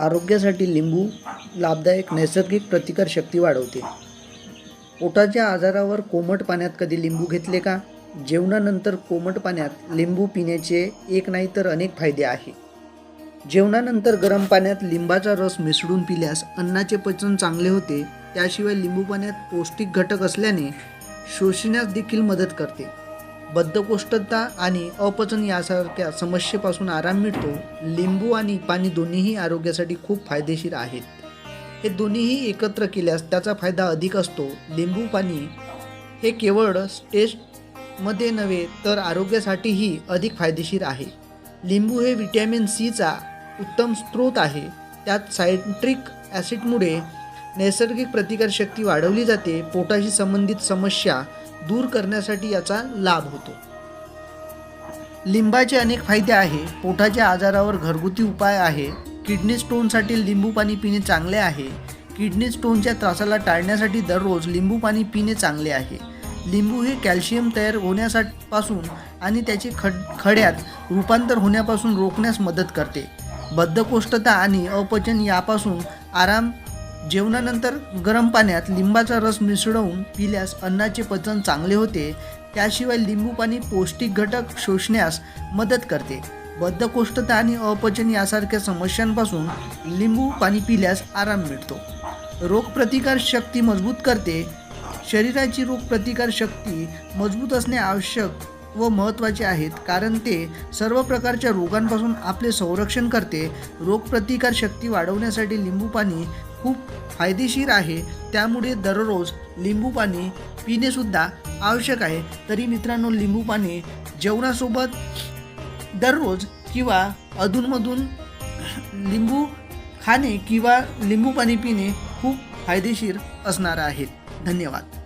आरोग्यासाठी लिंबू लाभदायक नैसर्गिक प्रतिकारशक्ती वाढवते. पोटाच्या आजारावर कोमट पाण्यात कधी लिंबू घेतले का? जेवणानंतर कोमट पाण्यात लिंबू पिण्याचे एक नाही तर अनेक फायदे आहे. जेवणानंतर गरम पाण्यात लिंबाचा रस मिसळून पिल्यास अन्नाचे पचन चांगले होते त्याशिवाय लिंबू पाण्यात पौष्टिक घटक असल्याने शोषण्यास देखील मदत करते. बद्धकोष्ठता आणि अपचन यासारख्या समस्येपासून आराम मिळतो लिंबू आणि पाणी दोन्हीही आरोग्यासाठी खूप फायदेशीर आहेत. हे दोन्हीही एकत्र केल्यास त्याचा फायदा अधिक असतो. लिंबू पाणी हे केवळ टेस्टमध्ये नव्हे तर आरोग्यासाठीही अधिक फायदेशीर आहे. लिंबू हे विटॅमिन सीचा उत्तम स्रोत आहे. त्यात सायट्रिक ॲसिडमुळे नैसर्गिक प्रतिकारशक्ती वाढवली जाते. पोटाशी संबंधित समस्या दूर करण्यासाठी याचा लाभ होतो. लिंबाचे अनेक फायदे आहे. पोटाच्या आजारावर घरगुती उपाय आहे. किडनी स्टोनसाठी लिंबू पाणी पिणे चांगले आहे. किडनी स्टोनच्या त्रासाला टाळण्यासाठी दररोज लिंबू पाणी पिणे चांगले आहे. लिंबू हे कॅल्शियम तयार होण्यासाठी पासून आणि त्याचे खड खड्यात रूपांतर होण्यापासून रोखण्यास मदत करते. बद्धकोष्ठता आणि अपचन यापासून आराम जेवणानंतर गरम पाण्यात लिंबाचा रस मिसळवून पिल्यास अन्नाचे पचन चांगले होते. त्याशिवाय लिंबू पाणी पौष्टिक घटक शोषण्यास मदत करते. बद्धकोष्ठता आणि अपचन यासारख्या समस्यांपासून लिंबू पाणी पिल्यास आराम मिळतो. रोगप्रतिकार शक्ती मजबूत करते. शरीराची रोगप्रतिकार शक्ती मजबूत असणे आवश्यक व महत्त्वाचे आहेत कारण ते सर्व प्रकारच्या रोगांपासून आपले संरक्षण करते. रोगप्रतिकार शक्ती वाढवण्यासाठी लिंबू पाणी खूप फायदेशीर आहे. त्यामुळे दररोज लिंबू पाणी पिणेसुद्धा आवश्यक आहे. तरी मित्रांनो लिंबू पाणी जेवणासोबत दररोज किंवा अधूनमधून लिंबू खाणे किंवा लिंबू पाणी पिणे खूप फायदेशीर असणार आहे. धन्यवाद.